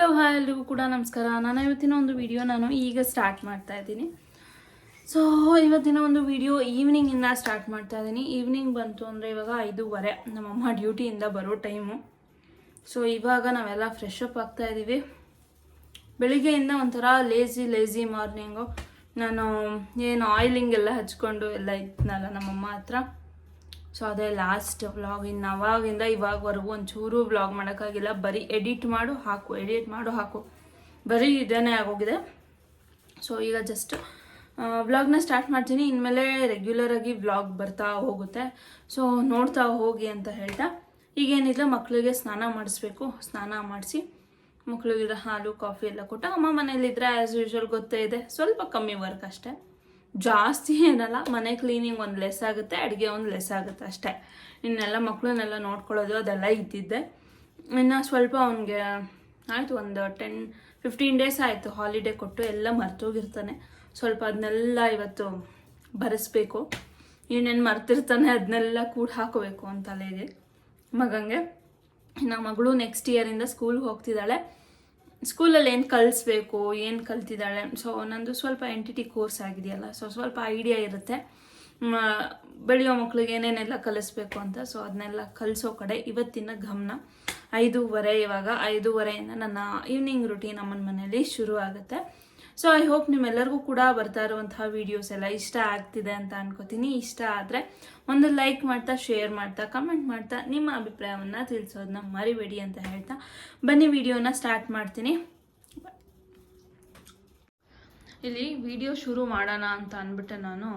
Hello hi ಎಲ್ರಿಗೂ ಕೂಡ ನಮಸ್ಕಾರ. ನಾನು ಇವತ್ತಿನ ಒಂದು ವಿಡಿಯೋ ನಾನು ಈಗ ಸ್ಟಾರ್ಟ್ ಮಾಡ್ತಾ ಇದ್ದೀನಿ. ಸೊ ಇವತ್ತಿನ ಒಂದು ವಿಡಿಯೋ ಈವ್ನಿಂಗಿಂದ ಸ್ಟಾರ್ಟ್ ಮಾಡ್ತಾ ಇದ್ದೀನಿ. ಈವ್ನಿಂಗ್ ಬಂತು ಅಂದರೆ ಇವಾಗ ಐದೂವರೆ. ನಮ್ಮಮ್ಮ ಡ್ಯೂಟಿಯಿಂದ ಬರೋ ಟೈಮು ಸೊ ಇವಾಗ ನಾವೆಲ್ಲ ಫ್ರೆಶ್ ಅಪ್ ಆಗ್ತಾ ಇದ್ದೀವಿ ಬೆಳಿಗ್ಗೆಯಿಂದ ಒಂಥರ ಲೇಸಿ ಲೇಸಿ ಮಾರ್ನಿಂಗು ನಾನು ಏನು ಆಯಿಲಿಂಗ್ ಎಲ್ಲ ಹಚ್ಕೊಂಡು ಎಲ್ಲ ಇದ್ನಲ್ಲ ನಮ್ಮಮ್ಮ ಹತ್ರ. ಸೊ ಅದೇ ಲಾಸ್ಟ್ ವ್ಲಾಗ್ ಇನ್ನು ಅವಾಗಿಂದ ಇವಾಗವರೆಗೂ ಒಂಚೂರು ವ್ಲಾಗ್ ಮಾಡೋಕ್ಕಾಗಿಲ್ಲ. ಬರೀ ಎಡಿಟ್ ಮಾಡು, ಹಾಕು ಎಡಿಟ್ ಮಾಡು, ಹಾಕು. ಬರೀ ಇದೇನೇ ಆಗೋಗಿದೆ. ಸೊ ಈಗ ಜಸ್ಟ್ ವ್ಲಾಗ್ನ ಸ್ಟಾರ್ಟ್ ಮಾಡ್ತೀನಿ. ಇನ್ಮೇಲೆ ರೆಗ್ಯುಲರಾಗಿ ವ್ಲಾಗ್ ಬರ್ತಾ ಹೋಗುತ್ತೆ. ಸೊ ನೋಡ್ತಾ ಹೋಗಿ ಅಂತ ಹೇಳ್ತಾ. ಈಗೇನಿಲ್ಲ ಮಕ್ಕಳಿಗೆ ಸ್ನಾನ ಮಾಡಿಸ್ಬೇಕು. ಸ್ನಾನ ಮಾಡಿಸಿ ಮಕ್ಕಳಿಗೆ ಹಾಲು, ಕಾಫಿ ಎಲ್ಲ ಕೊಟ್ಟು ಅಮ್ಮ ಮನೇಲಿದ್ರೆ ಆ್ಯಸ್ ಯೂಶ್ವಲ್ ಗೊತ್ತೇ ಇದೆ. ಸ್ವಲ್ಪ ಕಮ್ಮಿ ವರ್ಕ್ ಅಷ್ಟೇ. ಜಾಸ್ತಿ ಏನಲ್ಲ, ಮನೆ ಕ್ಲೀನಿಂಗ್ ಒಂದು ಲೆಸ್ ಆಗುತ್ತೆ, ಅಡುಗೆ ಒಂದು ಲೆಸ್ ಆಗುತ್ತೆ ಅಷ್ಟೇ. ಇನ್ನೆಲ್ಲ ಮಕ್ಕಳನ್ನೆಲ್ಲ ನೋಡ್ಕೊಳ್ಳೋದು ಅದೆಲ್ಲ ಇದ್ದಿದ್ದೆ. ಇನ್ನು ಸ್ವಲ್ಪ ಅವನಿಗೆ ಆಯಿತು, ಒಂದು ಟೆನ್ ಫಿಫ್ಟೀನ್ ಡೇಸ್ ಆಯಿತು ಹಾಲಿಡೇ ಕೊಟ್ಟು ಎಲ್ಲ ಮರ್ತೋಗಿರ್ತಾನೆ. ಸ್ವಲ್ಪ ಅದನ್ನೆಲ್ಲ ಇವತ್ತು ಬರೆಸ್ಬೇಕು. ಏನೇನು ಮರ್ತಿರ್ತಾನೆ ಅದನ್ನೆಲ್ಲ ಕೂಡ ಹಾಕೋಬೇಕು ಅಂತ ಇದೆ. ಮಗಂಗೆ ನಮ್ಮ ಮಗಳು ನೆಕ್ಸ್ಟ್ ಇಯರಿಂದ ಸ್ಕೂಲ್ಗೆ ಹೋಗ್ತಿದ್ದಾಳೆ. ಸ್ಕೂಲಲ್ಲಿ ಏನು ಕಲಿಸ್ಬೇಕು, ಏನು ಕಲ್ತಿದ್ದಾಳೆ? ಸೊ ನಂದು ಸ್ವಲ್ಪ ಎಂಟಿಟಿ ಕೋರ್ಸ್ ಆಗಿದೆಯಲ್ಲ ಸೊ ಸ್ವಲ್ಪ ಐಡಿಯಾ ಇರುತ್ತೆ. ಬೆಳೆಯೋ ಮಕ್ಳಿಗೆ ಏನೇನೆಲ್ಲ ಕಲಿಸ್ಬೇಕು ಅಂತ ಸೊ ಅದನ್ನೆಲ್ಲ ಕಲಿಸೋ ಕಡೆ ಇವತ್ತಿನ ಗಮನ. ಐದೂವರೆ ಇವಾಗ, ಐದೂವರೆಯಿಂದ ನನ್ನ ಈವ್ನಿಂಗ್ ರುಟೀನ್ ಅಮ್ಮನ ಮನೇಲಿ ಶುರು ಆಗುತ್ತೆ ಸೊ ಐ ಹೋಪ್ ನಿಮ್ಮೆಲ್ಲರಿಗೂ ಕೂಡ ಬರ್ತಾ ಇರುವಂತಹ ವೀಡಿಯೋಸ್ ಎಲ್ಲ ಇಷ್ಟ ಆಗ್ತಿದೆ ಅಂತ ಅನ್ಕೋತೀನಿ. ಇಷ್ಟ ಆದರೆ ಒಂದು ಲೈಕ್ ಮಾಡ್ತಾ ಶೇರ್ ಮಾಡ್ತಾ ಕಮೆಂಟ್ ಮಾಡ್ತಾ ನಿಮ್ಮ ಅಭಿಪ್ರಾಯವನ್ನು ತಿಳಿಸೋದನ್ನ ಮರಿಬೇಡಿ ಅಂತ ಹೇಳ್ತಾ ಬನ್ನಿ ವಿಡಿಯೋನ ಸ್ಟಾರ್ಟ್ ಮಾಡ್ತೀನಿ. ಇಲ್ಲಿ ವಿಡಿಯೋ ಶುರು ಮಾಡೋಣ ಅಂತ ಅಂದ್ಬಿಟ್ಟು ನಾನು.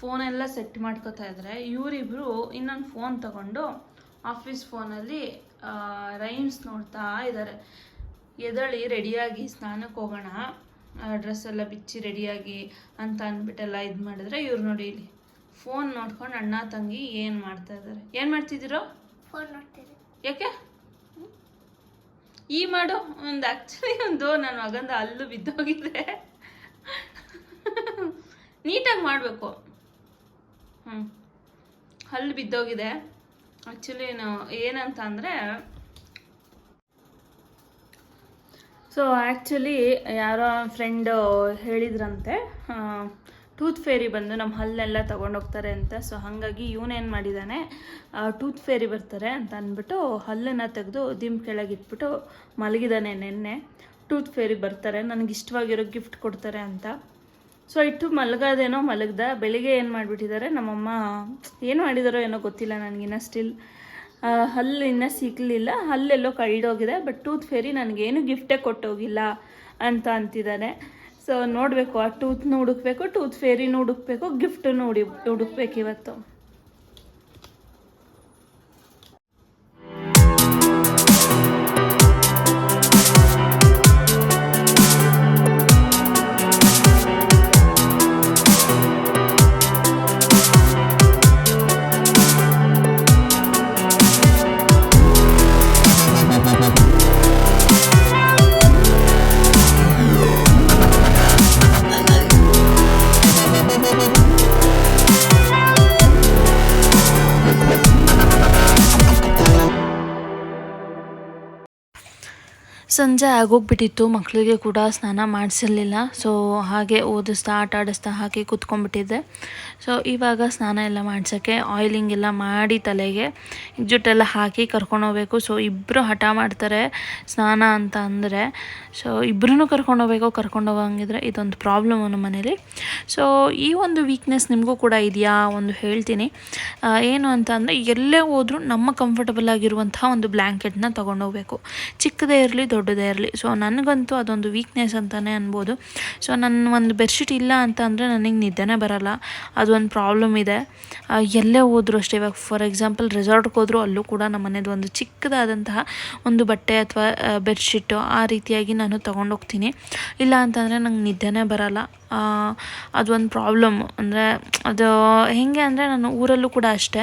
ಫೋನೆಲ್ಲ ಸೆಟ್ ಮಾಡ್ಕೋತಾ ಇದ್ರೆ ಇವರಿಬ್ಬರು ಇನ್ನೊಂದು ಫೋನ್ ತಗೊಂಡು ಆಫೀಸ್ ಫೋನಲ್ಲಿ ರೈಮ್ಸ್ ನೋಡ್ತಾ ಇದ್ದಾರೆ ಎದಳಿ ರೆಡಿಯಾಗಿ ಸ್ನಾನಕ್ಕೆ ಹೋಗೋಣ. ಡ್ರೆಸ್ ಎಲ್ಲ ಬಿಚ್ಚಿ ರೆಡಿಯಾಗಿ ಅಂತ ಅಂದ್ಬಿಟ್ಟೆಲ್ಲ ಇದು ಮಾಡಿದ್ರೆ ಇವ್ರು ನೋಡಿ ಇಲ್ಲಿ ಫೋನ್ ನೋಡ್ಕೊಂಡು ಅಣ್ಣ ತಂಗಿ ಏನು ಮಾಡ್ತಾ ಇದ್ದಾರೆ ಏನು ಮಾಡ್ತಿದ್ದೀರೋ? ಫೋನ್ ಯಾಕೆ? ಈ ಮಾಡು. ಒಂದು ಆ್ಯಕ್ಚುಲಿ ಒಂದು ನನ್ನ ಮಗಂದ ಅಲ್ಲೂ ಬಿದ್ದೋಗಿದ್ದೆ ನೀಟಾಗಿ ಮಾಡಬೇಕು. ಹ್ಞೂ ಹಲ್ಲು ಬಿದ್ದೋಗಿದೆ. ಆ್ಯಕ್ಚುಲಿ ಏನಂತ ಅಂದರೆ ಸೊ ಆ್ಯಕ್ಚುಲಿ ಯಾರೋ ಫ್ರೆಂಡ್ ಹೇಳಿದ್ರಂತೆ ಟೂತ್ ಫೇರಿ ಬಂದು ನಮ್ಮ ಹಲ್ಲೆಲ್ಲ ತೊಗೊಂಡೋಗ್ತಾರೆ ಅಂತ. ಸೊ ಹಾಗಾಗಿ ಇವನೇನು ಮಾಡಿದ್ದಾನೆ ಟೂತ್ ಫೇರಿ ಬರ್ತಾರೆ ಅಂತ ಅಂದ್ಬಿಟ್ಟು ಹಲ್ಲನ್ನು ತೆಗೆದು ದಿಮ್ ಕೆಳಗಿಟ್ಬಿಟ್ಟು ಮಲಗಿದ್ದಾನೆ ನೆನ್ನೆ. ಟೂತ್ ಫೇರಿ ಬರ್ತಾರೆ, ನನಗೆ ಇಷ್ಟವಾಗಿರೋ ಗಿಫ್ಟ್ ಕೊಡ್ತಾರೆ ಅಂತ. ಸೊ ಇಟ್ಟು ಮಲಗೋದೇನೋ ಮಲಗ್ದ, ಬೆಳಿಗ್ಗೆ ಏನು ಮಾಡಿಬಿಟ್ಟಿದ್ದಾರೆ ನಮ್ಮಮ್ಮ, ಏನು ಮಾಡಿದಾರೋ ಏನೋ ಗೊತ್ತಿಲ್ಲ ನನಗಿನ್ನ ಸ್ಟಿಲ್ ಹಲ್ಲು ಇನ್ನೂ ಸಿಗಲಿಲ್ಲ. ಹಲ್ಲೆಲ್ಲೋ ಕಳ್ದೋಗಿದೆ. ಬಟ್ ಟೂತ್ ಫೇರಿ ನನಗೇನು ಗಿಫ್ಟೇ ಕೊಟ್ಟೋಗಿಲ್ಲ ಅಂತ ಅಂತಿದ್ದಾರೆ ಸೊ ನೋಡಬೇಕು. ಆ ಟೂತ್ನು ಹುಡುಕ್ಬೇಕು ಟೂತ್ ಫೇರಿನೂ ಹುಡುಕ್ಬೇಕು ಗಿಫ್ಟನ್ನು ಹುಡಿ ಹುಡುಕ್ಬೇಕು ಇವತ್ತು. ಸಂಜೆ ಆಗೋಗ್ಬಿಟ್ಟಿತ್ತು ಮಕ್ಕಳಿಗೆ ಕೂಡ ಸ್ನಾನ ಮಾಡಿಸಿರ್ಲಿಲ್ಲ. ಸೊ ಹಾಗೆ ಓದಿಸ್ತಾ, ಆಟ ಆಡಿಸ್ತಾ ಹಾಕಿ ಕೂತ್ಕೊಂಡ್ಬಿಟ್ಟಿದ್ದೆ. ಸೊ ಇವಾಗ ಸ್ನಾನ ಎಲ್ಲ ಮಾಡ್ಸೋಕ್ಕೆ ಆಯಿಲಿಂಗ್ ಎಲ್ಲ ಮಾಡಿ ತಲೆಗೆ, ಜುಟ್ಟೆಲ್ಲ ಹಾಕಿ ಕರ್ಕೊಂಡೋಗ್ಬೇಕು ಸೊ ಇಬ್ಬರು ಹಠ ಮಾಡ್ತಾರೆ ಸ್ನಾನ ಅಂತ ಅಂದರೆ. ಸೊ ಇಬ್ಬರೂ ಕರ್ಕೊಂಡೋಗ್ಬೇಕು ಕರ್ಕೊಂಡೋಗಂಗಿದ್ರೆ ಇದೊಂದು ಪ್ರಾಬ್ಲಮ್ ನಮ್ಮ ಮನೇಲಿ. ಸೊ ಈ ಒಂದು ವೀಕ್ನೆಸ್ ನಿಮಗೂ ಕೂಡ ಇದೆಯಾ? ಒಂದು ಹೇಳ್ತೀನಿ. ಏನು ಅಂತ ಅಂದರೆ, ಎಲ್ಲೇ ಹೋದರೂ ನಮ್ಮ ಕಂಫರ್ಟಬಲ್ ಆಗಿರುವಂತಹ ಒಂದು ಬ್ಲ್ಯಾಂಕೆಟ್ನ ತೊಗೊಂಡೋಗ್ಬೇಕು ಚಿಕ್ಕದೇ ಇರಲಿ ದೊಡ್ಡದೇ ಇರಲಿ. ಸೊ ನನಗಂತೂ ಅದೊಂದು ವೀಕ್ನೆಸ್ ಅಂತಲೇ ಅನ್ಬೋದು. ಸೊ ನನ್ನ ಒಂದು ಬೆಡ್ಶೀಟ್ ಇಲ್ಲ ಅಂತ ಅಂದರೆ ನನಗೆ ನಿದ್ದೆನೇ ಬರಲ್ಲ. ಅದೊಂದು ಪ್ರಾಬ್ಲಮ್ ಇದೆ. ಎಲ್ಲೇ ಹೋದರೂ ಅಷ್ಟೇ. ಇವಾಗ ಫಾರ್ ಎಕ್ಸಾಂಪಲ್ ರೆಸಾರ್ಟ್ಗೆ ಹೋದರೂ ಅಲ್ಲೂ ಕೂಡ ನಮ್ಮ ಮನೇದು ಒಂದು ಚಿಕ್ಕದಾದಂತಹ ಒಂದು ಬಟ್ಟೆ ಅಥವಾ ಬೆಡ್ಶೀಟು ಆ ರೀತಿಯಾಗಿ ನಾನು ತೊಗೊಂಡೋಗ್ತೀನಿ. ಇಲ್ಲ ಅಂತಂದರೆ ನಂಗೆ ನಿದ್ದೆನೇ ಬರಲ್ಲ. ಅದೊಂದು ಪ್ರಾಬ್ಲಮ್ ಅಂದರೆ ಅದು ಹೇಗೆ ಅಂದರೆ ನಾನು ಊರಲ್ಲೂ ಕೂಡ ಅಷ್ಟೇ.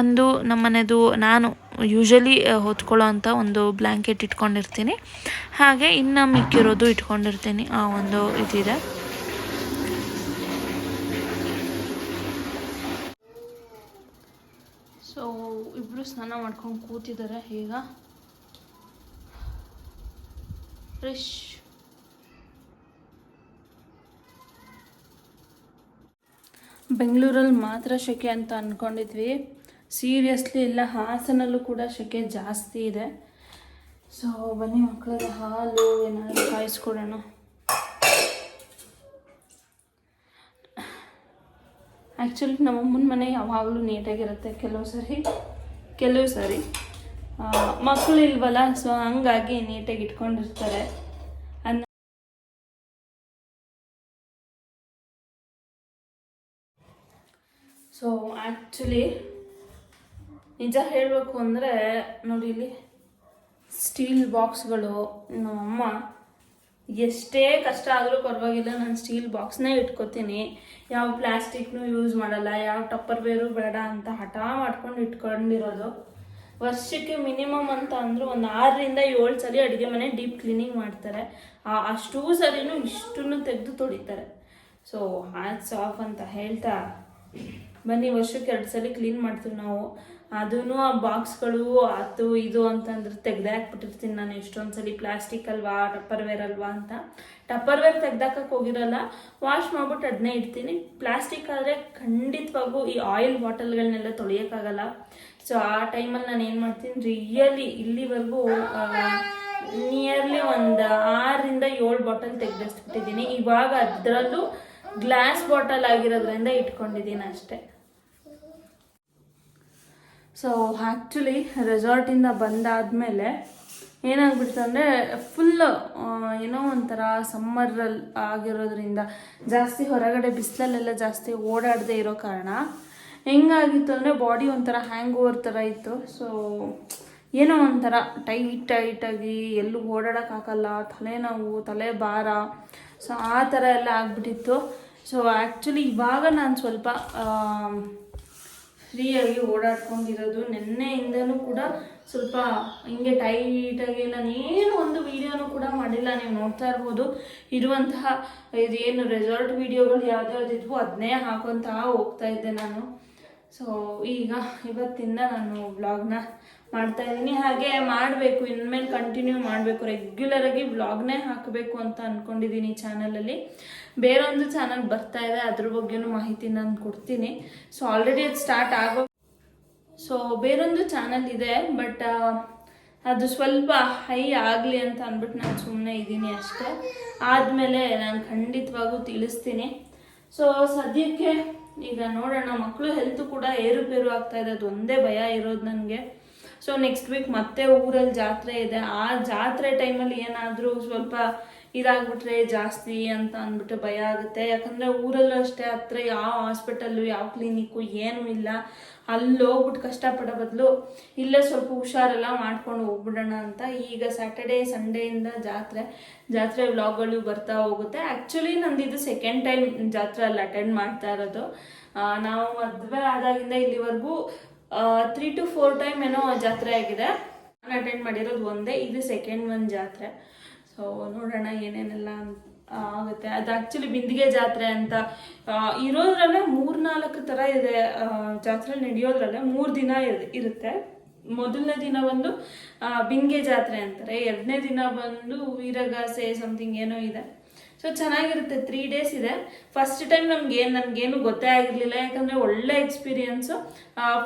ಒಂದು ನಮ್ಮ ಮನೆದು ನಾನು ಯೂಶಲಿ ಹೊತ್ಕೊಳ್ಳೋ ಅಂಥ ಒಂದು ಬ್ಲ್ಯಾಂಕೆಟ್ ಇಟ್ಕೊಂಡಿರ್ತೀನಿ. ಹಾಗೆ ಇನ್ನು ಮಿಕ್ಕಿರೋದು ಇಟ್ಕೊಂಡಿರ್ತೀನಿ. ಆ ಒಂದು ಇದಿದೆ. ಸೊ ಇಬ್ಬರು ಸ್ನಾನ ಮಾಡ್ಕೊಂಡು ಕೂತಿದ್ದಾರೆ ಈಗ. ಫ್ರೆಶ್ ಬೆಂಗಳೂರಲ್ಲಿ ಮಾತ್ರ ಶೆಕೆ ಅಂತ ಅಂದ್ಕೊಂಡಿದ್ವಿ ಸೀರಿಯಸ್ಲಿ ಇಲ್ಲ, ಹಾಸನಲ್ಲೂ ಕೂಡ ಶೆಕೆ ಜಾಸ್ತಿ ಇದೆ. ಸೊ ಬನ್ನಿ ಮಕ್ಕಳಿಗೆ ಹಾಲು ಏನಾದರೂ ಕಾಯಿಸ್ಕೊಡೋಣ. ಆ್ಯಕ್ಚುಲಿ ನಮ್ಮಮ್ಮನ ಮನೆ ಯಾವಾಗಲೂ ನೀಟಾಗಿರುತ್ತೆ. ಕೆಲವು ಸರಿ ಕೆಲವು ಸರಿ. ಮಕ್ಕಳು ಇಲ್ವಲ್ಲ ಸೊ ಹಂಗಾಗಿ ನೀಟಾಗಿ ಇಟ್ಕೊಂಡಿರ್ತಾರೆ. ಅನ್ನ ಸೊ ಆ್ಯಕ್ಚುಲಿ ನಿಜ ಹೇಳಬೇಕು ಅಂದರೆ ನೋಡಿ ಇಲ್ಲಿ ಸ್ಟೀಲ್ ಬಾಕ್ಸ್ಗಳು ನಮ್ಮಮ್ಮ ಎಷ್ಟೇ ಕಷ್ಟ ಆದರೂ ಪರವಾಗಿಲ್ಲ, ನಾನು ಸ್ಟೀಲ್ ಬಾಕ್ಸ್ನೇ ಇಟ್ಕೋತೀನಿ. ಯಾವ ಪ್ಲಾಸ್ಟಿಕ್ನು ಯೂಸ್ ಮಾಡಲ್ಲ, ಯಾವ ಟಪ್ಪರ್ ಬೇರು ಬೇಡ ಅಂತ ಹಠ ಮಾಡ್ಕೊಂಡು ಇಟ್ಕೊಂಡಿರೋದು. ವರ್ಷಕ್ಕೆ ಮಿನಿಮಮ್ ಅಂತ ಅಂದರೂ ಒಂದು ಆರರಿಂದ ಏಳು ಸಲ ಅಡುಗೆ ಮನೆ ಡೀಪ್ ಕ್ಲೀನಿಂಗ್ ಮಾಡ್ತಾರೆ. ಆ ಅಷ್ಟೂ ಸರಿನೂ ಇಷ್ಟನ್ನು ತೆಗೆದು ತೊಳಿತಾರೆ. ಸೊ ಹ್ಯಾಟ್ಸ್ ಆಫ್ ಅಂತ ಹೇಳ್ತಾ ಬನ್ನಿ, ವರ್ಷಕ್ಕೆ ಎರಡು ಸಲ ಕ್ಲೀನ್ ಮಾಡ್ತೀವಿ ನಾವು. ಅದೂ ಆ ಬಾಕ್ಸ್ಗಳು ಅದು ಇದು ಅಂತಂದ್ರೆ ತೆಗ್ದೇ ಹಾಕ್ಬಿಟ್ಟಿರ್ತೀನಿ ನಾನು ಎಷ್ಟೊಂದು ಸಲ ಪ್ಲಾಸ್ಟಿಕ್ ಅಲ್ವಾ ಟಪ್ಪರ್ ವೇರ್ ಅಲ್ವಾ ಅಂತ. ಟಪ್ಪರ್ ವೇರ್ ತೆಗ್ದಾಕಕ್ಕೆ ಹೋಗಿರಲ್ಲ, ವಾಶ್ ಮಾಡ್ಬಿಟ್ಟು ಅದನ್ನೇ ಇಡ್ತೀನಿ. ಪ್ಲಾಸ್ಟಿಕ್ ಆದರೆ ಖಂಡಿತವಾಗೂ ಈ ಆಯಿಲ್ ಬಾಟಲ್ಗಳನ್ನೆಲ್ಲ ತೊಳೆಯೋಕ್ಕಾಗಲ್ಲ. ಸೊ, ಆ ಟೈಮಲ್ಲಿ ನಾನು ಏನು ಮಾಡ್ತೀನಿ, ರಿಯಲಿ ಇಲ್ಲಿವರೆಗೂ ನಿಯರ್ಲಿ ಒಂದು ಆರರಿಂದ ಏಳು ಬಾಟಲ್ ತೆಗೆದಿಸ್ಬಿಟ್ಟಿದ್ದೀನಿ. ಇವಾಗ ಅದರಲ್ಲೂ ಗ್ಲಾಸ್ ಬಾಟಲ್ ಆಗಿರೋದ್ರಿಂದ ಇಟ್ಕೊಂಡಿದ್ದೀನಿ ಅಷ್ಟೇ. ಸೊ ಆ್ಯಕ್ಚುಲಿ ರೆಸಾರ್ಟಿಂದ ಬಂದಾದಮೇಲೆ ಏನಾಗ್ಬಿಡ್ತು ಅಂದರೆ ಫುಲ್ ಏನೋ ಒಂಥರ ಸಮ್ಮರಲ್ಲಿ ಆಗಿರೋದ್ರಿಂದ ಜಾಸ್ತಿ ಹೊರಗಡೆ ಬಿಸಿಲಲ್ಲೆಲ್ಲ ಜಾಸ್ತಿ ಓಡಾಡದೇ ಇರೋ ಕಾರಣ ಹೆಂಗಾಗಿತ್ತು ಅಂದರೆ ಬಾಡಿ ಒಂಥರ ಹ್ಯಾಂಗ್ ಓವರ್ ಥರ ಇತ್ತು. ಸೊ ಏನೋ ಒಂಥರ ಟೈಟ್ ಟೈಟಾಗಿ ಎಲ್ಲೂ ಓಡಾಡೋಕ್ಕಾಗಲ್ಲ ತಲೆನೋವು, ತಲೆ ಭಾರ. ಸೊ ಆ ಥರ ಎಲ್ಲ ಆಗಿಬಿಟ್ಟಿತ್ತು. ಸೊ ಆ್ಯಕ್ಚುಲಿ ಇವಾಗ ನಾನು ಸ್ವಲ್ಪ ಫ್ರೀಯಾಗಿ ಓಡಾಡ್ಕೊಂಡಿರೋದು. ನಿನ್ನೆಯಿಂದನೂ ಕೂಡ ಸ್ವಲ್ಪ ಹಿಂಗೆ ಟೈಟಾಗಿ ನಾನೇನು ಒಂದು ವೀಡಿಯೋನು ಕೂಡ ಮಾಡಿಲ್ಲ. ನೀವು ನೋಡ್ತಾ ಇರ್ಬೋದು. ಇರುವಂತಹ ಇದೇನು ರೆಸಾರ್ಟ್ ವೀಡಿಯೋಗಳು ಯಾವ್ದ್ಯಾವ್ದಿದ್ವು ಅದನ್ನೇ ಹಾಕೊತಾ ಹೋಗ್ತಾ ಇದ್ದೆ ನಾನು. ಸೊ ಈಗ ಇವತ್ತಿಂದ ನಾನು ವ್ಲಾಗ್ನ ಮಾಡ್ತಾ ಇದ್ದೀನಿ. ಹಾಗೆ ಮಾಡಬೇಕು. ಇನ್ಮೇಲೆ ಕಂಟಿನ್ಯೂ ಮಾಡಬೇಕು. ರೆಗ್ಯುಲರಾಗಿ ವ್ಲಾಗ್ನೇ ಹಾಕಬೇಕು ಅಂತ ಅಂದ್ಕೊಂಡಿದ್ದೀನಿ ಚಾನಲಲ್ಲಿ ಬೇರೊಂದು ಚಾನಲ್ ಬರ್ತಾ ಇದೆ, ಅದ್ರ ಬಗ್ಗೆನೂ ಮಾಹಿತಿ ನಾನು ಕೊಡ್ತೀನಿ. ಸೊ ಆಲ್ರೆಡಿ ಅದು ಸ್ಟಾರ್ಟ್ ಆಗೋ ಸೊ ಬೇರೊಂದು ಚಾನಲ್ ಇದೆ ಬಟ್ ಅದು ಸ್ವಲ್ಪ ಹೈ ಆಗಲಿ ಅಂತ ಅಂದ್ಬಿಟ್ಟು ನಾನು ಸುಮ್ಮನೆ ಇದ್ದೀನಿ ಅಷ್ಟೇ. ಆದಮೇಲೆ ನಾನು ಖಂಡಿತವಾಗೂ ತಿಳಿಸ್ತೀನಿ. ಸೊ ಸದ್ಯಕ್ಕೆ ಈಗ ನೋಡೋಣ ಮಕ್ಕಳು ಹೆಲ್ತ್ ಕೂಡ ಏರುಪೇರು ಆಗ್ತಾ ಇದೆ ಅದೊಂದೇ ಭಯ ಇರೋದು ನನಗೆ ಸೊ ನೆಕ್ಸ್ಟ್ ವೀಕ್ ಮತ್ತೆ ಊರಲ್ಲಿ ಜಾತ್ರೆ ಇದೆ. ಆ ಜಾತ್ರೆ ಟೈಮಲ್ಲಿ ಏನಾದರೂ ಸ್ವಲ್ಪ ಇದಾಗ್ಬಿಟ್ರೆ ಜಾಸ್ತಿ ಅಂತ ಅಂದ್ಬಿಟ್ಟು ಭಯ ಆಗುತ್ತೆ. ಯಾಕಂದರೆ ಊರಲ್ಲೂ ಅಷ್ಟೇ, ಹತ್ರ ಯಾವ ಹಾಸ್ಪಿಟಲ್ಲು, ಯಾವ ಕ್ಲಿನಿಕ್ಕು ಏನೂ ಇಲ್ಲ. ಅಲ್ಲಿ ಹೋಗ್ಬಿಟ್ಟು ಕಷ್ಟಪಡೋ ಬದಲು ಇಲ್ಲೇ ಸ್ವಲ್ಪ ಹುಷಾರೆಲ್ಲ ಮಾಡ್ಕೊಂಡು ಹೋಗ್ಬಿಡೋಣ ಅಂತ ಈಗ ಸ್ಯಾಟರ್ಡೇ ಸಂಡೇಯಿಂದ ಜಾತ್ರೆ. ಜಾತ್ರೆ ವ್ಲಾಗ್ಗಳು ಬರ್ತಾ ಹೋಗುತ್ತೆ. ಆ್ಯಕ್ಚುಲಿ ನಂದು ಇದು ಸೆಕೆಂಡ್ ಟೈಮ್ ಜಾತ್ರೆ ಅಲ್ಲಿ ಅಟೆಂಡ್ ಮಾಡ್ತಾ ಇರೋದು. ನಾವು ಮದುವೆ ಆದಾಗಿಂದ ಇಲ್ಲಿವರೆಗೂ ತ್ರೀ ಟು ಫೋರ್ ಟೈಮ್ ಏನೋ ಜಾತ್ರೆ ಆಗಿದೆ. ನಾನು ಅಟೆಂಡ್ ಮಾಡಿರೋದು ಒಂದೇ, ಇದು ಸೆಕೆಂಡ್ ಒಂದು ಜಾತ್ರೆ. ಸೊ ನೋಡೋಣ ಏನೇನೆಲ್ಲ ಆಗುತ್ತೆ. ಅದು ಆ್ಯಕ್ಚುಲಿ ಬಿಂದಿಗೆ ಜಾತ್ರೆ ಅಂತ ಇರೋದ್ರಲ್ಲೇ ಮೂರ್ನಾಲ್ಕು ಥರ ಇದೆ ಜಾತ್ರೆ ನಡೆಯೋದ್ರಲ್ಲೇ ಮೂರು ದಿನ ಇರ್- ಇರುತ್ತೆ. ಮೊದಲನೇ ದಿನ ಆ, ಬಿಂಗೆ ಜಾತ್ರೆ ಅಂತಾರೆ. ಎರಡನೇ ದಿನ ಬಂದು ವೀರಗಾಸೆ ಸಮಥಿಂಗ್ ಏನೋ ಇದೆ. ಸೊ ಚೆನ್ನಾಗಿರುತ್ತೆ. ತ್ರೀ ಡೇಸ್ ಇದೆ. ಫಸ್ಟ್ ಟೈಮ್ ನಮ್ಗೆ ನನಗೇನು ಗೊತ್ತೇ ಆಗಿರಲಿಲ್ಲ. ಯಾಕಂದರೆ ಒಳ್ಳೆ ಎಕ್ಸ್ಪೀರಿಯನ್ಸು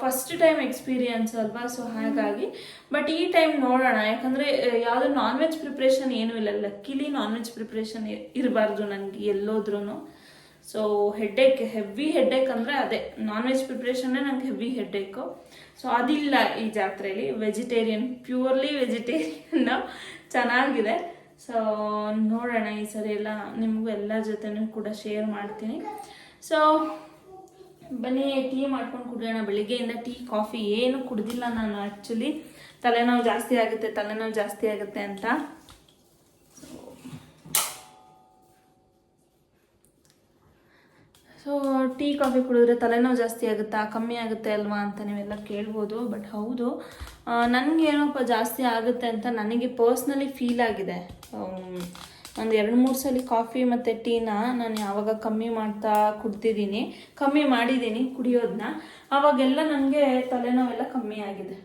ಫಸ್ಟ್ ಟೈಮ್ ಎಕ್ಸ್ಪೀರಿಯನ್ಸ್ ಅಲ್ವಾ? ಸೊ ಹಾಗಾಗಿ. ಬಟ್ ಈ ಟೈಮ್ ನೋಡೋಣ. ಯಾಕಂದರೆ ಯಾವುದೋ ನಾನ್ ವೆಜ್ ಪ್ರಿಪ್ರೇಷನ್ ಏನೂ ಇಲ್ಲ. ಲಕ್ಕಿಲಿ ನಾನ್ ವೆಜ್ ಪ್ರಿಪ್ರೇಷನ್ ಇರಬಾರ್ದು ನನಗೆ ಎಲ್ಲೋದ್ರೂ ಸೊ ಹೆಡ್ಡೇಕ್ ಹೆವಿ ಹೆಡ್ಡೇಕ್ ಅಂದರೆ ಅದೇ. ನಾನ್ ವೆಜ್ ಪ್ರಿಪ್ರೇಷನ್ನೇ ನಂಗೆ ಹೆವಿ ಹೆಡ್ಡೇಕು ಸೊ ಅದಿಲ್ಲ ಈ ಜಾತ್ರೆಯಲ್ಲಿ ವೆಜಿಟೇರಿಯನ್ ಪ್ಯೂರ್ಲಿ ವೆಜಿಟೇರಿಯನ್ ಚೆನ್ನಾಗಿದೆ. ಸೊ ನೋಡೋಣ ಈ ಸರಿ ಎಲ್ಲ ನಿಮಗೂ ಎಲ್ಲ ಜೊತೆನೂ ಕೂಡ ಶೇರ್ ಮಾಡ್ತೀನಿ. ಸೊ ಬನ್ನಿ ಟೀ ಮಾಡ್ಕೊಂಡು ಕುಡಿಯೋಣ. ಬೆಳಿಗ್ಗೆಯಿಂದ ಟೀ ಕಾಫಿ ಏನು ಕುಡ್ದಿಲ್ಲ ನಾನು ಆ್ಯಕ್ಚುಲಿ ತಲೆನೋವು ಜಾಸ್ತಿ ಆಗುತ್ತೆ, ತಲೆನೋವು ಜಾಸ್ತಿ ಆಗುತ್ತೆ ಅಂತ. ಸೊ ಟೀ ಕಾಫಿ ಕುಡಿದ್ರೆ ತಲೆನೋವು ಜಾಸ್ತಿ ಆಗುತ್ತಾ, ಕಮ್ಮಿ ಆಗುತ್ತೆ ಅಲ್ವಾ ಅಂತ ನೀವೆಲ್ಲ ಕೇಳ್ಬೋದು ಬಟ್ ಹೌದು. ನನಗೇನಪ್ಪ ಜಾಸ್ತಿ ಆಗುತ್ತೆ ಅಂತ ನನಗೆ ಪರ್ಸ್ನಲಿ ಫೀಲ್ ಆಗಿದೆ. ಒಂದು ಎರಡು ಮೂರು ಸಲ ಕಾಫಿ ಮತ್ತು ಟೀನ ನಾನು ಯಾವಾಗ ಕಮ್ಮಿ ಮಾಡ್ತಾ ಕುಡ್ತಿದ್ದೀನಿ, ಕಮ್ಮಿ ಮಾಡಿದ್ದೀನಿ ಕುಡಿಯೋದನ್ನ ಆವಾಗೆಲ್ಲ ನನಗೆ ತಲೆನೋವೆಲ್ಲ ಕಮ್ಮಿ ಆಗಿದೆ.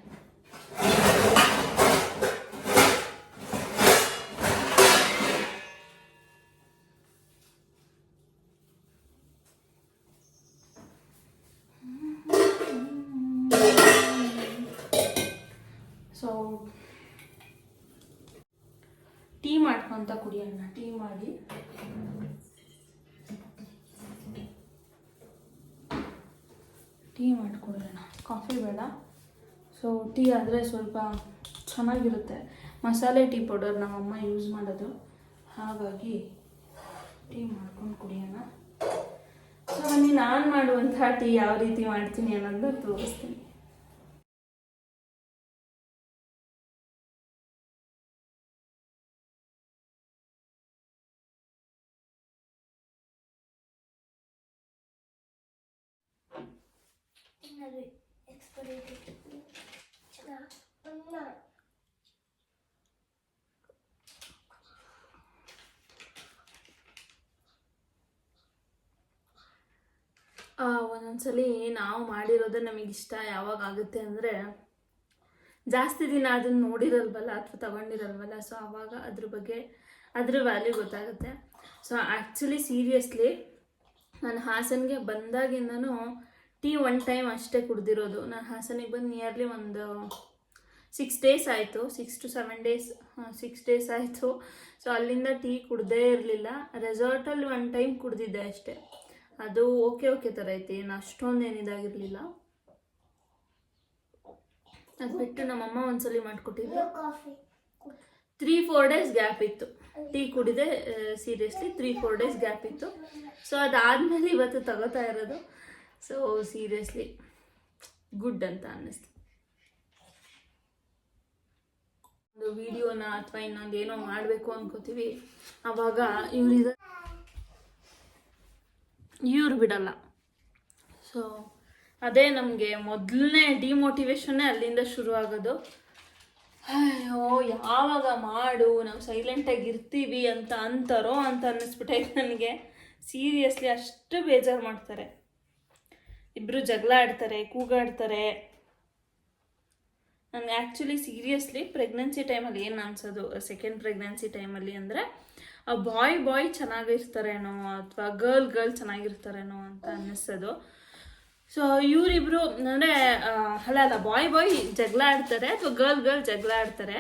ಟೀ ಮಾಡ್ಕೊಂತ ಕುಡಿಯೋಣ ಟೀ ಮಾಡಿ. ಟೀ ಮಾಡ್ಕೊಡೋಣ ಕಾಫಿ ಬೇಡ. ಸೊ ಟೀ ಆದರೆ ಸ್ವಲ್ಪ ಚೆನ್ನಾಗಿರುತ್ತೆ. ಮಸಾಲೆ ಟೀ ಪೌಡರ್ ನಮ್ಮಮ್ಮ ಯೂಸ್ ಮಾಡೋದು. ಹಾಗಾಗಿ ಟೀ ಮಾಡ್ಕೊಂಡು ಕುಡಿಯೋಣ ಸೊ ಬನ್ನಿ, ನಾನು ಮಾಡುವಂಥ ಟೀ ಯಾವ ರೀತಿ ಮಾಡ್ತೀನಿ ಅನ್ನೋದು ತೋರಿಸ್ತೀನಿ. ಚೆನ್ನಾಗಿ ಆ, ಒಂದೊಂದ್ಸಲಿ ನಾವು ಮಾಡಿರೋದು ನಮಗೆ ಇಷ್ಟ ಯಾವಾಗ ಆಗುತ್ತೆ ಅಂದರೆ ಜಾಸ್ತಿ ದಿನ ಅದನ್ನ ನೋಡಿರಲ್ವಲ್ಲ ಅಥವಾ ತಗೊಂಡಿರಲ್ವಲ್ಲ ಸೊ ಆವಾಗ ಅದ್ರ ಬಗ್ಗೆ ಅದ್ರ ವ್ಯಾಲ್ಯೂ ಗೊತ್ತಾಗುತ್ತೆ. ಸೊ ಆ್ಯಕ್ಚುಲಿ ಸೀರಿಯಸ್ಲಿ ನಾನು ಹಾಸನ್ಗೆ ಬಂದಾಗಿಂದನೂ ಟೀ ಒನ್ ಟೈಮ್ ಅಷ್ಟೇ ಕುಡ್ದಿರೋದು. ನಾನು ಹಾಸನಿಗೆ ಬಂದು ನಿಯರ್ಲಿ ಒಂದು ಸಿಕ್ಸ್ ಡೇಸ್ ಆಯಿತು. Six to seven days six days ಆಯಿತು. ಸೊ ಅಲ್ಲಿಂದ ಟೀ ಕುಡ್ದೇ ಇರಲಿಲ್ಲ. ರೆಸಾರ್ಟಲ್ಲಿ ಒನ್ ಟೈಮ್ ಕುಡ್ದಿದ್ದೆ ಅಷ್ಟೇ. ಅದು ಓಕೆ ಓಕೆ ಥರ ಐತಿ. ಏನು ಅಷ್ಟೊಂದು ಏನಿದಾಗಿರಲಿಲ್ಲ ಅದು ಬಿಟ್ಟು ನಮ್ಮಮ್ಮ ಒಂದ್ಸಲಿ ಮಾಡಿಕೊಟ್ಟಿದ್ದೆ ತ್ರೀ ಫೋರ್ ಡೇಸ್ ಗ್ಯಾಪ್ ಇತ್ತು. Tea ಕುಡಿದೆ seriously three four days gap ಇತ್ತು. ಸೊ ಅದಾದಮೇಲೆ ಇವತ್ತು ತಗೋತಾ ಇರೋದು. ಸೊ ಸೀರಿಯಸ್ಲಿ ಗುಡ್ ಅಂತ ಅನ್ನಿಸ್ತು. ಒಂದು ವಿಡಿಯೋನ ಅಥವಾ ಇನ್ನೊಂದು ಏನೋ ಮಾಡಬೇಕು ಅನ್ಕೋತೀವಿ. ಆವಾಗ ಇವ್ರಿದ ಇವ್ರು ಬಿಡಲ್ಲ. ಸೊ ಅದೇ ನಮಗೆ ಮೊದಲನೇ ಡಿಮೋಟಿವೇಶನ್ನೇ ಅಲ್ಲಿಂದ ಶುರು ಆಗೋದು. ಅಯ್ಯೋ, ಯಾವಾಗ ಮಾಡು, ನಾವು ಸೈಲೆಂಟಾಗಿ ಇರ್ತೀವಿ ಅಂತ ಅಂತಾರೋ ಅಂತ ಅನ್ನಿಸ್ಬಿಟ್ಟೈತೆ ನನಗೆ. ಸೀರಿಯಸ್ಲಿ ಅಷ್ಟು ಬೇಜಾರು ಮಾಡ್ತಾರೆ. ಇಬ್ಬರು ಜಗಳ ಆಡ್ತಾರೆ, ಕೂಗಾಡ್ತಾರೆ. ನನಗೆ ಆ್ಯಕ್ಚುಲಿ ಸೀರಿಯಸ್ಲಿ ಪ್ರೆಗ್ನೆನ್ಸಿ ಟೈಮಲ್ಲಿ ಏನು ಅನ್ಸೋದು? ಸೆಕೆಂಡ್ ಪ್ರೆಗ್ನೆನ್ಸಿ ಟೈಮಲ್ಲಿ ಅಂದರೆ ಬಾಯ್ ಬಾಯ್ ಚೆನ್ನಾಗಿರ್ತಾರೇನೋ ಅಥವಾ ಗರ್ಲ್ ಗರ್ಲ್ ಚೆನ್ನಾಗಿರ್ತಾರೇನೋ ಅಂತ ಅನ್ನಿಸೋದು ಸೊ ಇವರಿಬ್ರು ಅಂದರೆ ಅಲ್ಲ ಅಲ್ಲ ಬಾಯ್ ಬಾಯ್ ಜಗಳ ಆಡ್ತಾರೆ ಅಥವಾ ಗರ್ಲ್ ಗರ್ಲ್ ಜಗಳ ಆಡ್ತಾರೆ.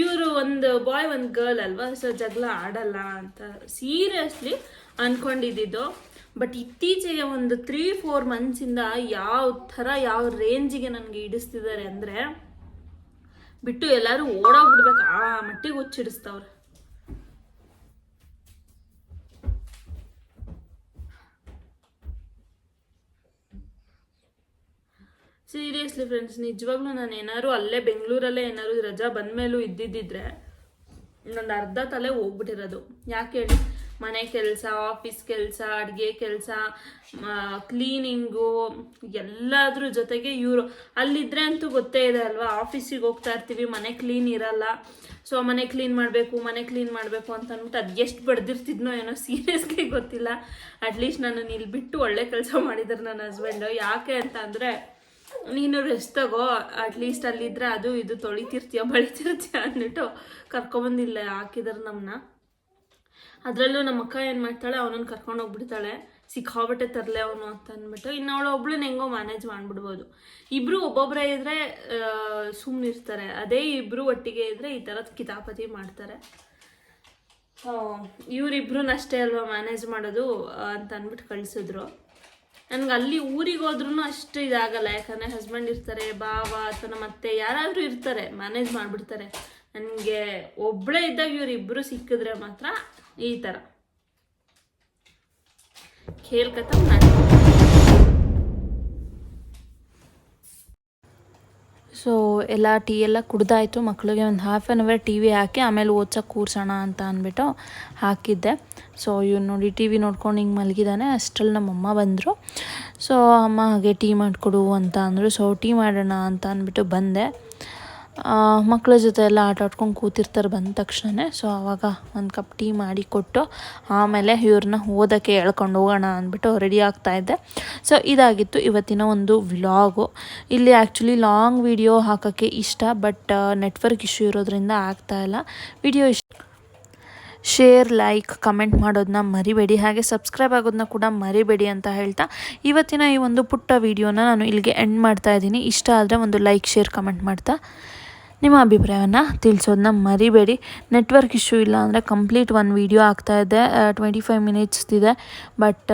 ಇವರು ಒಂದು ಬಾಯ್ ಒಂದು ಗರ್ಲ್ ಅಲ್ವಾ? ಸೊ ಜಗಳ ಆಡಲ್ಲ ಅಂತ ಸೀರಿಯಸ್ಲಿ ಅನ್ಕೊಂಡಿದ್ದಿದ್ದು. ಬಟ್ ಇತ್ತೀಚೆಗೆ ಒಂದು ತ್ರೀ ಫೋರ್ ಮಂತ್ಸಿಂದ ಯಾವ ಥರ ಯಾವ ರೇಂಜಿಗೆ ನನಗೆ ಇಡಿಸ್ತಿದ್ದಾರೆ ಅಂದರೆ, ಬಿಟ್ಟು ಎಲ್ಲರೂ ಓಡೋಗ್ಬಿಡ್ಬೇಕು. ಆ ಮಟ್ಟಿಗೆ ಹುಚ್ಚಿಡಿಸ್ತವ್ರೆ. ಸೀರಿಯಸ್ಲಿ ಫ್ರೆಂಡ್ಸ್ ನಿಜವಾಗ್ಲೂ ನಾನು ಏನಾದ್ರು ಅಲ್ಲೇ ಬೆಂಗಳೂರಲ್ಲೇ ಏನಾದ್ರು ರಜಾ ಬಂದಮೇಲೂ ಇದ್ದಿದ್ದಿದ್ರೆ, ಇನ್ನೊಂದು ಅರ್ಧ ತಲೆ ಹೋಗ್ಬಿಟ್ಟಿರೋದು. ಯಾಕೆ ಹೇಳಿ? ಮನೆ ಕೆಲಸ ಆಫೀಸ್ ಕೆಲಸ, ಅಡುಗೆ ಕೆಲಸ ಕ್ಲೀನಿಂಗು ಎಲ್ಲದ್ರ ಜೊತೆಗೆ ಇವರು. ಅಲ್ಲಿದ್ರೆ ಅಂತೂ ಗೊತ್ತೇ ಇದೆ ಅಲ್ವಾ? ಆಫೀಸಿಗೆ ಹೋಗ್ತಾ ಇರ್ತೀವಿ, ಮನೆ ಕ್ಲೀನ್ ಇರಲ್ಲ. ಸೊ ಮನೆ ಕ್ಲೀನ್ ಮಾಡಬೇಕು, ಮನೆ ಕ್ಲೀನ್ ಮಾಡಬೇಕು ಅಂತ ಅಂದ್ಬಿಟ್ಟು ಅದು ಎಷ್ಟು ಬಡ್ದಿರ್ತಿದ್ನೋ ಏನೋ ಸೀರಿಯಸ್ಲಿ ಗೊತ್ತಿಲ್ಲ. ಅಟ್ಲೀಸ್ಟ್ ನಾನು ಇಲ್ಲಿ ಬಿಟ್ಟು ಒಳ್ಳೆ ಕೆಲಸ ಮಾಡಿದ್ರು ನನ್ನ ಹಸ್ಬೆಂಡು ಯಾಕೆ ಅಂತ ಅಂದರೆ, ನೀನು ರೆಸ್ಟ್ ತಗೋ ಅಟ್ಲೀಸ್ಟ್ ಅಲ್ಲಿದ್ರೆ ಅದು ಇದು ತೊಳಿತಿರ್ತೀಯ, ಬಳಿತಿರ್ತೀಯ ಅಂದ್ಬಿಟ್ಟು ಕರ್ಕೊಬಂದಿಲ್ಲ, ಹಾಕಿದ್ರು ನಮ್ಮನ್ನ ಅದರಲ್ಲೂ ನಮ್ಮ ಅಕ್ಕ ಏನು ಮಾಡ್ತಾಳೆ, ಅವನನ್ನು ಕರ್ಕೊಂಡು ಹೋಗ್ಬಿಡ್ತಾಳೆ. ಸಿಕ್ಕಾಬಟ್ಟೆ ತರಲೆ ಅವನು ಅಂತ ಅಂದ್ಬಿಟ್ಟು, ಇನ್ನು ಅವಳು ಒಬ್ಳನ್ನ ಹೆಂಗೋ ಮ್ಯಾನೇಜ್ ಮಾಡಿಬಿಡ್ಬೋದು. ಇಬ್ಬರು ಒಬ್ಬೊಬ್ಬರೇ ಇದ್ದರೆ ಸುಮ್ಮನೆ ಇರ್ತಾರೆ. ಅದೇ ಇಬ್ಬರು ಒಟ್ಟಿಗೆ ಇದ್ದರೆ ಈ ಥರದ ಕಿತಾಪತಿ ಮಾಡ್ತಾರೆ. ಇವರಿಬ್ರನ್ನಷ್ಟೇ ಅಲ್ವಾ ಮ್ಯಾನೇಜ್ ಮಾಡೋದು ಅಂತ ಅಂದ್ಬಿಟ್ಟು ಕಳಿಸಿದ್ರು. ನನಗೆ ಅಲ್ಲಿ ಊರಿಗೆ ಹೋದ್ರೂ ಅಷ್ಟು ಇದಾಗಲ್ಲ. ಯಾಕಂದರೆ ಹಸ್ಬೆಂಡ್ ಇರ್ತಾರೆ ಬಾವ ಅಥವಾ ನಮ್ಮ ಅತ್ತೆ ಯಾರಾದರೂ ಇರ್ತಾರೆ ಮ್ಯಾನೇಜ್ ಮಾಡಿಬಿಡ್ತಾರೆ. ನನಗೆ ಒಬ್ಬಳೇ ಇದ್ದಾಗ ಇವರಿಬ್ಬರು ಸಿಕ್ಕಿದ್ರೆ ಮಾತ್ರ ಈ ಥರ ಸೊ ಎಲ್ಲ ಟೀ ಎಲ್ಲ ಕುಡ್ದಾಯಿತು. ಮಕ್ಕಳಿಗೆ ಒಂದು half an hour T V ಹಾಕಿ ಆಮೇಲೆ ಓದ್ಸೋಕೆ ಕೂರ್ಸೋಣ ಅಂತ ಅಂದ್ಬಿಟ್ಟು ಹಾಕಿದ್ದೆ. ಸೊ ಇವ್ನು ನೋಡಿ ಟಿ ವಿ ನೋಡ್ಕೊಂಡು ಹಿಂಗೆ ಮಲಗಿದ್ದಾನೆ ಅಷ್ಟರಲ್ಲಿ ನಮ್ಮಮ್ಮ ಬಂದರು. ಸೊ ಅಮ್ಮ, ಹಾಗೆ ಟೀ ಮಾಡಿಕೊಡು ಅಂತ ಅಂದರು. ಸೊ ಟೀ ಮಾಡೋಣ ಅಂತ ಅಂದ್ಬಿಟ್ಟು ಬಂದೆ. ಮಕ್ಕಳ ಜೊತೆ ಎಲ್ಲ ಆಟ ಆಡ್ಕೊಂಡು ಕೂತಿರ್ತಾರೆ ಬಂದ ತಕ್ಷಣ ಸೊ ಆವಾಗ ಒಂದು ಕಪ್ ಟೀ ಮಾಡಿ ಕೊಟ್ಟು ಆಮೇಲೆ ಇವ್ರನ್ನ ಓದೋಕ್ಕೆ ಹೇಳ್ಕೊಂಡು ಹೋಗೋಣ ಅಂದ್ಬಿಟ್ಟು ರೆಡಿ ಆಗ್ತಾಯಿದ್ದೆ ಸೊ ಇದಾಗಿತ್ತು ಇವತ್ತಿನ ಒಂದು ವ್ಲಾಗು ಇಲ್ಲಿ ಆ್ಯಕ್ಚುಲಿ ಲಾಂಗ್ ವಿಡಿಯೋ ಹಾಕೋಕ್ಕೆ ಇಷ್ಟ ಬಟ್ ನೆಟ್ವರ್ಕ್ ಇಶ್ಯೂ ಇರೋದ್ರಿಂದ ಆಗ್ತಾಯಿಲ್ಲ ವಿಡಿಯೋ ಇಷ್ಟ. ಶೇರ್ ಲೈಕ್ ಕಮೆಂಟ್ ಮಾಡೋದನ್ನ ಮರಿಬೇಡಿ. ಹಾಗೆ ಸಬ್ಸ್ಕ್ರೈಬ್ ಆಗೋದನ್ನ ಕೂಡ ಮರಿಬೇಡಿ ಅಂತ ಹೇಳ್ತಾ ಇವತ್ತಿನ ಈ ಒಂದು ಪುಟ್ಟ ವಿಡಿಯೋನ ನಾನು ಇಲ್ಲಿಗೆ ಎಂಡ್ ಮಾಡ್ತಾ ಇದ್ದೀನಿ. ಇಷ್ಟ ಆದರೆ ಒಂದು ಲೈಕ್ ಶೇರ್ ಕಮೆಂಟ್ ಮಾಡ್ತಾ. ನಿಮ್ಮ ಅಭಿಪ್ರಾಯವನ್ನು ತಿಳಿಸೋದನ್ನ ಮರಿಬೇಡಿ. ನೆಟ್ವರ್ಕ್ ಇಶ್ಯೂ ಇಲ್ಲ ಅಂದರೆ ಕಂಪ್ಲೀಟ್ ಒಂದು ವೀಡಿಯೋ ಆಗ್ತಾಯಿದೆ ಟ್ವೆಂಟಿ ಫೈವ್ ಮಿನಿಟ್ಸ್ದಿದೆ ಬಟ್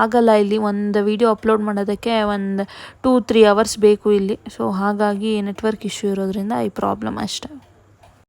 ಆಗಲ್ಲ ಇಲ್ಲಿ. ಒಂದು ವೀಡಿಯೋ ಅಪ್ಲೋಡ್ ಮಾಡೋದಕ್ಕೆ ಒಂದು ಟೂ ತ್ರೀ ಅವರ್ಸ್ ಬೇಕು ಇಲ್ಲಿ. ಸೊ ಹಾಗಾಗಿ ನೆಟ್ವರ್ಕ್ ಇಶ್ಯೂ ಇರೋದ್ರಿಂದ ಈ ಪ್ರಾಬ್ಲಮ್ ಅಷ್ಟೇ.